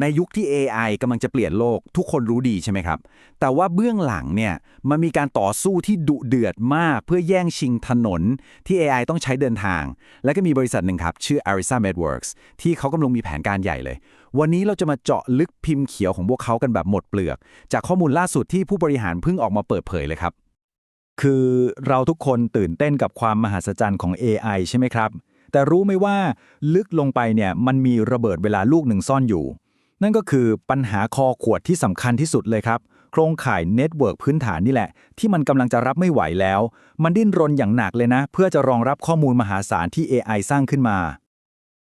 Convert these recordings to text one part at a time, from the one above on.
ในยุคที่ AI กำลังจะเปลี่ยนโลกทุกคนรู้ดีใช่ไหมครับ แต่ว่าเบื้องหลังเนี่ยมันมีการต่อสู้ที่ดุเดือดมาก เพื่อแย่งชิงถนนที่ AI ต้องใช้เดินทาง และก็มีบริษัทหนึ่งครับ ชื่อ Arista Networks ที่เขากำลังมีแผนการใหญ่เลย วันนี้เราจะมาเจาะลึกพิมพ์เขียวของพวกเขากันแบบหมดเปลือก จากข้อมูลล่าสุดที่ผู้บริหารเพิ่งออกมาเปิดเผยเลยครับ คือเราทุกคนตื่นเต้นกับความมหัศจรรย์ของ AI ใช่ไหมครับ แต่รู้ไหมว่าลึกลงไปเนี่ยมันมีระเบิดเวลาลูกหนึ่งซ่อนอยู่ นั่นก็คือปัญหาคอขวดที่สำคัญที่สุดเลยครับ โครงข่ายเน็ตเวิร์กพื้นฐานนี่แหละ ที่มันกำลังจะรับไม่ไหวแล้ว มันดิ้นรนอย่างหนักเลยนะ เพื่อจะรองรับข้อมูลมหาศาลที่ AI สร้างขึ้นมา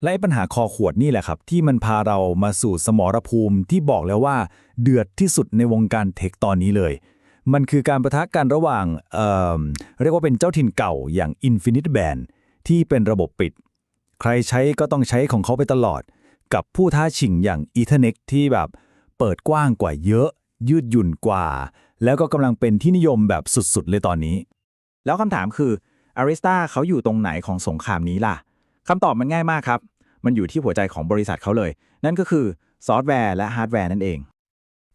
และปัญหาคอขวดนี่แหละครับ ที่มันพาเรามาสู่สมรภูมิที่บอกแล้วว่า เดือดที่สุดในวงการเทคตอนนี้เลย มันคือการประทะกันระหว่างเอ่อเรียกว่าเป็นเจ้าถิ่นเก่าอย่าง Infinite Band ที่เป็นระบบปิด ใครใช้ก็ต้องใช้ของเขาไปตลอด กับผู้ท้าชิงอย่าง Ethernet ที่แบบเปิดกว้างกว่าเยอะ ยืดหยุ่นกว่า แล้วก็กำลังเป็นที่นิยมแบบสุดๆ เลยตอนนี้ แล้วคำถามคือ Arista เขาอยู่ตรงไหนของสงครามนี้ล่ะคำตอบมันง่ายมากครับ มันอยู่ที่หัวใจของบริษัทเขาเลย นั่นก็คือซอฟต์แวร์และฮาร์ดแวร์นั่นเอง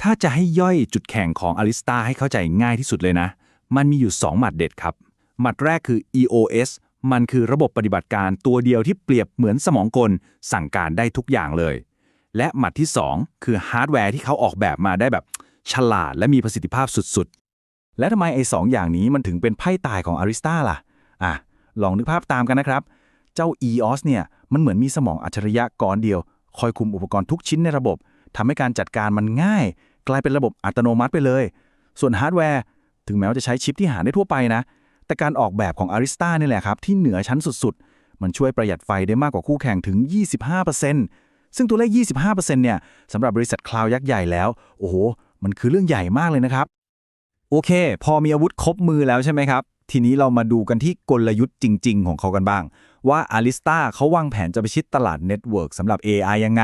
ถ้าจะให้ย่อยจุดแข็งของ Arista ให้เข้าใจง่ายที่สุดเลยนะ มันมีอยู่ 2 หมัดเด็ดครับ หมัดแรกคือ EOS มันคือระบบปฏิบัติการตัวเดียวที่เปรียบเหมือนสมองกล สั่งการได้ทุกอย่างเลย และหมัดที่ 2 คือฮาร์ดแวร์ที่เขาออกแบบมาได้แบบ ฉลาดและมีประสิทธิภาพสุดๆ และทำไมไอ้สองอย่างนี้มันถึงเป็นไพ่ตายของ Arista ล่ะ อะ ลองนึกภาพตามกันนะครับ เจ้า EOS เนี่ยมันเหมือนมีสมองอัจฉริยะก้อนเดียว คอยคุมอุปกรณ์ทุกชิ้นในระบบทำให้การจัดการมันง่าย กลายเป็นระบบอัตโนมัติไปเลย ส่วนฮาร์ดแวร์ถึงแม้ว่าจะใช้ชิปที่หาได้ทั่วไปนะ แต่การออกแบบของ Arista นี่แหละครับ ที่เหนือชั้นสุดๆ มันช่วยประหยัดไฟได้มากกว่าคู่แข่งถึง 25%ซึ่งตัวเลข 25%เนี่ยสำหรับบริษัทคลาวด์ยักษ์ใหญ่แล้ว โอ้โห มันคือเรื่องใหญ่มากเลยนะครับ โอเค พอมีอาวุธครบมือแล้วใช่ไหมครับ ทีนี้เรามาดูกันที่กลยุทธ์จริง ๆ ของเขากันบ้าง ว่า Arista เขาวางแผนจะไปชิดตลาดเน็ตเวิร์กสำหรับ AI ยังไง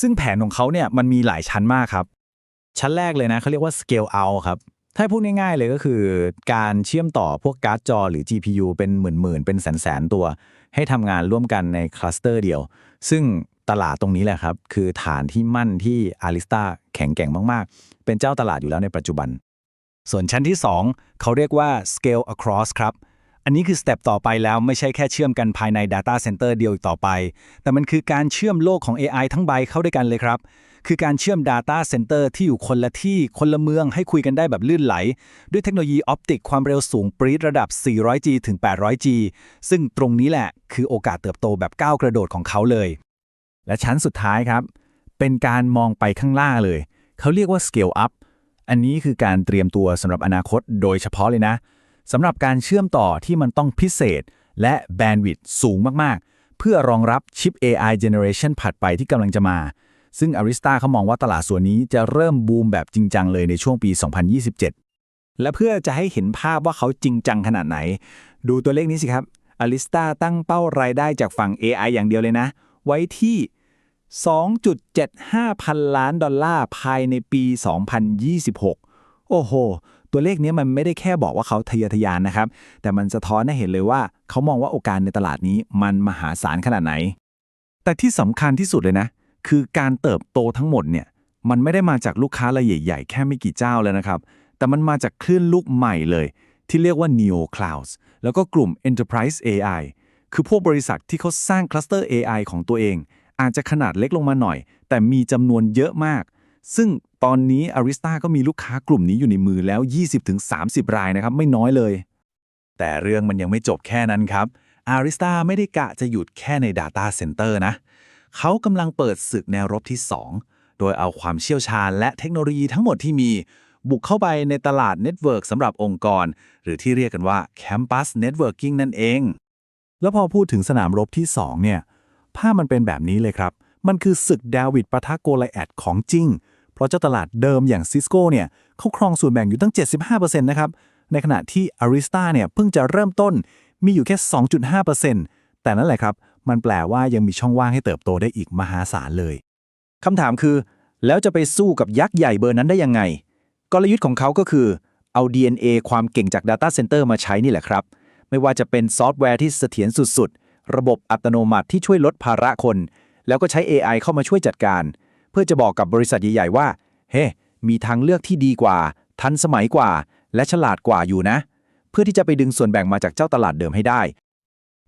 ซึ่งแผนของเขาเนี่ยมันมีหลายชั้นมากครับชั้นแรกเลยนะเขาเรียกว่า scale out ครับ ถ้าพูดง่ายๆเลยก็คือ การเชื่อมต่อพวกการ์ดจอหรือ GPU เป็นหมื่นๆ เป็นแสนๆ ตัว ให้ทำงานร่วมกันในคลัสเตอร์เดียว ซึ่งตลาดตรงนี้แหละครับ คือฐานที่มั่นที่ Arista แข็งแกร่งมากๆ เป็นเจ้าตลาดอยู่แล้วในปัจจุบัน ส่วนชั้นที่ 2 เขาเรียกว่า scale across ครับ อันนี้คือสเต็ปต่อไปแล้วไม่ใช่แค่เชื่อมกันภายใน Data Center เดียวอีกต่อไป แต่มันคือการเชื่อมโลกของ AI ทั้งใบเข้าด้วยกันเลยครับ คือการเชื่อม Data Center ที่อยู่คนละที่คนละเมืองให้คุยกันได้แบบลื่นไหล ด้วยเทคโนโลยีออปติกความเร็วสูงปรีดระดับ 400G ถึง 800G ซึ่งตรงนี้แหละคือโอกาสเติบโตแบบก้าวกระโดดของเขาเลย และชั้นสุดท้ายครับ เป็นการมองไปข้างล่างเลย เขาเรียกว่า scale up อันนี้คือการเตรียมตัวสำหรับอนาคตโดยเฉพาะเลยนะสำหรับการเชื่อมต่อที่มันต้องพิเศษ และแบนด์วิดต์สูงมากๆ เพื่อรองรับชิป AI generation ถัดไปที่กำลังจะมา ซึ่ง Arista เขามองว่าตลาดส่วนนี้จะเริ่มบูมแบบจริงจังเลยในช่วงปี 2027 และเพื่อจะให้เห็นภาพว่าเขาจริงจังขนาดไหน ดูตัวเลขนี้สิครับ Arista ตั้งเป้ารายได้จากฝั่ง AI อย่างเดียวเลยนะ ไว้ที่ 2.75 พันล้านดอลลาร์ภายในปี 2026 โอ้โห ตัวเลขนี้มันไม่ได้แค่บอกว่าเขาทะเยอทะยานนะครับ แต่มันสะท้อนให้เห็นเลยว่าเขามองว่าโอกาสในตลาดนี้มันมหาศาลขนาดไหน แต่ที่สำคัญที่สุดเลยนะ คือการเติบโตทั้งหมดเนี่ยมันไม่ได้มาจากลูกค้ารายใหญ่ ๆ แค่ไม่กี่เจ้าเลยนะครับ แต่มันมาจากคลื่นลูกใหม่เลย ที่เรียกว่า Neo Clouds แล้วก็กลุ่ม Enterprise AI คือพวกบริษัทที่เขาสร้างคลัสเตอร์ AI ของตัวเอง อาจจะขนาดเล็กลงมาหน่อย แต่มีจำนวนเยอะมาก ซึ่งตอนนี้ Arista ก็มีลูกค้ากลุ่มนี้อยู่ในมือแล้ว 20-30 รายนะครับ ไม่น้อยเลย แต่เรื่องมันยังไม่จบแค่นั้นครับ Arista ไม่ได้กะจะหยุดแค่ใน Data Center นะ เขากำลังเปิดศึกแนวรบที่ 2 โดยเอาความเชี่ยวชาญและเทคโนโลยีทั้งหมดที่มี บุกเข้าไปในตลาดเน็ตเวิร์กสำหรับองค์กร หรือที่เรียกกันว่า Campus Networking นั่นเอง แล้วพอพูดถึงสนามรบที่ 2 เนี่ยภาพมันเป็นแบบนี้เลยครับ มันคือศึกดาวิดปะทะโกไลแอดของจริง เพราะเจ้าตลาดเดิมอย่างซิสโก้เนี่ยเขาครองส่วนแบ่งอยู่ตั้ง 75%นะครับในขณะที่ Arista เนี่ยเพิ่งจะเริ่มต้นมีอยู่แค่ 2.5%แต่นั่นแหละครับ มันแปลว่ายังมีช่องว่างให้เติบโตได้อีกมหาศาลเลยคำถามคือ แล้วจะไปสู้กับยักษ์ใหญ่เบอร์นั้นได้ยังไง กลยุทธ์ของเขาก็คือเอา DNA ความเก่งจาก Data Center มาใช้นี่แหละครับ ไม่ว่าจะเป็นซอฟต์แวร์ที่เสถียรสุดๆ ระบบอัตโนมัติที่ช่วยลดภาระคน แล้วก็ใช้ AI เข้ามาช่วยจัดการ เพื่อจะบอกกับบริษัทใหญ่ๆว่า เฮ้มีทางเลือกที่ดีกว่า ทันสมัยกว่า และฉลาดกว่าอยู่นะ เพื่อที่จะไปดึงส่วนแบ่งมาจากเจ้าตลาดเดิมให้ได้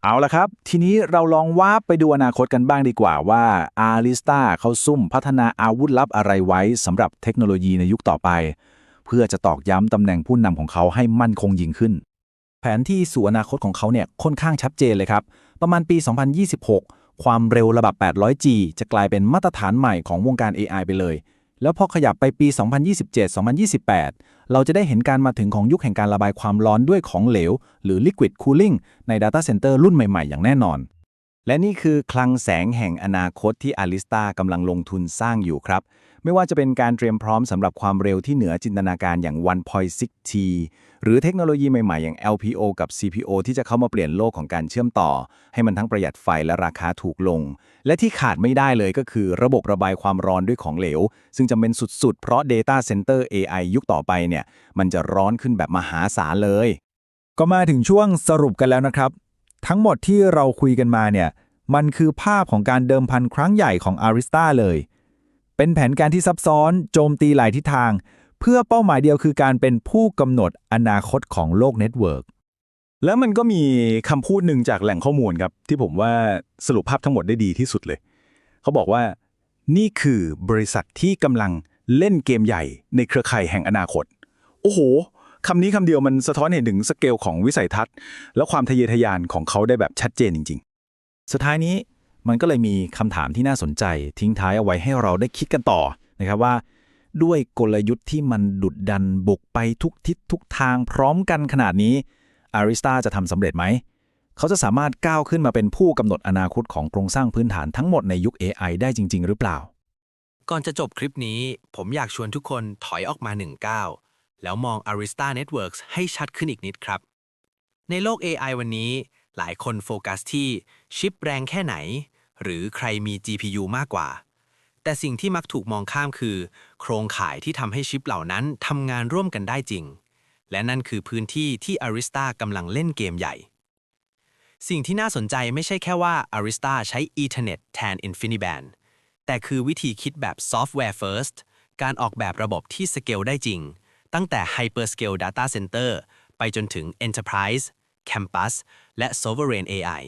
เอาละครับ ทีนี้เราลองวาบไปดูอนาคตกันบ้างดีกว่าว่า a r i s t a เขาซุ่มพัฒนาอาวุธลับอะไรไว้สำหรับเทคโนโลยีในยุคต่อไป เพื่อจะตอกย้ำตำแหน่งผู้นำของเขาให้มั่นคงยิ่งขึ้น แผนที่สู่อนาคตของเขาเนี่ยค่อนข้างชัดเจนเลยครับ ประมาณปี 2026 ความเร็วระดับ 800G จะกลายเป็นมาตรฐานใหม่ของวงการ AI ไปเลย แล้วพอขยับไปปี 2027-2028 เราจะได้เห็นการมาถึงของยุคแห่งการระบายความร้อนด้วยของเหลว หรือ liquid cooling ใน Data Center รุ่นใหม่ๆ อย่างแน่นอน และนี่คือคลังแสงแห่งอนาคตที่อาริสตากำลังลงทุนสร้างอยู่ครับ ไม่ว่าจะเป็นการเตรียมพร้อมสำหรับความเร็วที่เหนือจินตนาการอย่าง 1.6T หรือเทคโนโลยีใหม่ๆ อย่าง LPO กับ CPO ที่จะเข้ามาเปลี่ยนโลกของการเชื่อมต่อ ให้มันทั้งประหยัดไฟและราคาถูกลง และที่ขาดไม่ได้เลยก็คือระบบระบายความร้อนด้วยของเหลว ซึ่งจำเป็นสุดๆ เพราะ Data Center AI ยุคต่อไปเนี่ยมันจะร้อนขึ้นแบบมหาศาลเลย ก็มาถึงช่วงสรุปกันแล้วนะครับ ทั้งหมดที่เราคุยกันมาเนี่ยมันคือภาพของการเดิมพันครั้งใหญ่ของ Arista เลย เป็นแผนการที่ซับซ้อน โจมตีหลายทิศทาง เพื่อเป้าหมายเดียวคือการเป็นผู้กำหนดอนาคตของโลกเน็ตเวิร์กแล้วมันก็มีคำพูดหนึ่งจากแหล่งข้อมูลครับ ที่ผมว่าสรุปภาพทั้งหมดได้ดีที่สุดเลย เขาบอกว่า นี่คือบริษัทที่กำลังเล่นเกมใหญ่ในเครือข่ายแห่งอนาคต โอ้โหคำนี้คำเดียวมันสะท้อนเห็นถึงสเกลของวิสัยทัศน์ และความทะเยอทะยานของเขาได้แบบชัดเจนจริง ๆ สุดท้ายนี้ มันก็เลยมีคำถามที่น่าสนใจทิ้งท้ายเอาไว้ให้เราได้คิดกันต่อนะครับว่า ด้วยกลยุทธ์ที่มันดุดดันบุกไปทุกทิศทุกทางพร้อมกันขนาดนี้ Arista จะทำสำเร็จไหม เขาจะสามารถก้าวขึ้นมาเป็นผู้กำหนดอนาคตของโครงสร้างพื้นฐานทั้งหมดในยุค AI ได้จริง ๆ หรือเปล่า ก่อนจะจบคลิปนี้ ผมอยากชวนทุกคนถอยออกมาหนึ่งก้าวแล้วมอง Arista Networks ให้ชัดขึ้นอีกนิดครับ ในโลก AI วันนี้ หลายคนโฟกัสที่ชิปแรงแค่ไหน หรือใครมี GPU มากกว่า แต่สิ่งที่มักถูกมองข้ามคือ โครงข่ายที่ทำให้ชิปเหล่านั้นทำงานร่วมกันได้จริง และนั่นคือพื้นที่ที่ Arista กำลังเล่นเกมใหญ่ สิ่งที่น่าสนใจไม่ใช่แค่ว่า Arista ใช้ Ethernet แทน InfiniBand แต่คือวิธีคิดแบบ Software First การออกแบบระบบที่สเกลได้จริง ตั้งแต่ Hyperscale Data Center ไปจนถึง Enterprise Campus และ Sovereign AI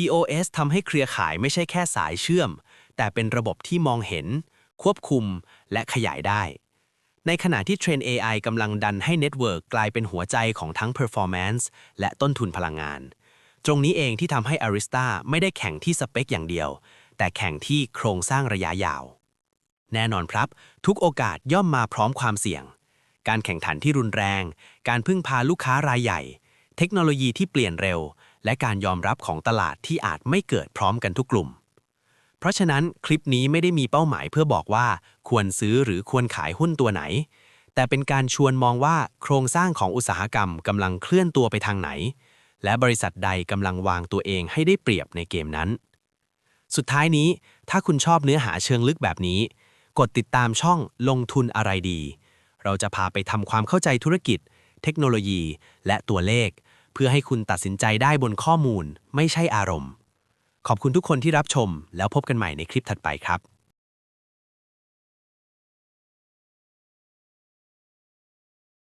EOS ทำให้เครือข่ายไม่ใช่แค่สายเชื่อม แต่เป็นระบบที่มองเห็น ควบคุมและขยายได้ ในขณะที่เทรน AI กำลังดันให้เน็ตเวิร์กกลายเป็นหัวใจของทั้ง performance และต้นทุนพลังงาน ตรงนี้เองที่ทำให้ Arista ไม่ได้แข่งที่สเปคอย่างเดียว แต่แข่งที่โครงสร้างระยะยาว แน่นอนครับ ทุกโอกาสย่อมมาพร้อมความเสี่ยง การแข่งขันที่รุนแรง การพึ่งพาลูกค้ารายใหญ่ เทคโนโลยีที่เปลี่ยนเร็ว และการยอมรับของตลาดที่อาจไม่เกิดพร้อมกันทุกกลุ่ม เพราะฉะนั้นคลิปนี้ไม่ได้มีเป้าหมายเพื่อบอกว่า ควรซื้อหรือควรขายหุ้นตัวไหน แต่เป็นการชวนมองว่าโครงสร้างของอุตสาหกรรมกำลังเคลื่อนตัวไปทางไหน และบริษัทใดกำลังวางตัวเองให้ได้เปรียบในเกมนั้น สุดท้ายนี้ ถ้าคุณชอบเนื้อหาเชิงลึกแบบนี้ กดติดตามช่องลงทุนอะไรดี เราจะพาไปทำความเข้าใจธุรกิจ เทคโนโลยี และตัวเลข เพื่อให้คุณตัดสินใจได้บนข้อมูล ไม่ใช่อารมณ์ ขอบคุณทุกคนที่รับชม แล้วพบกันใหม่ในคลิปถัดไปครับ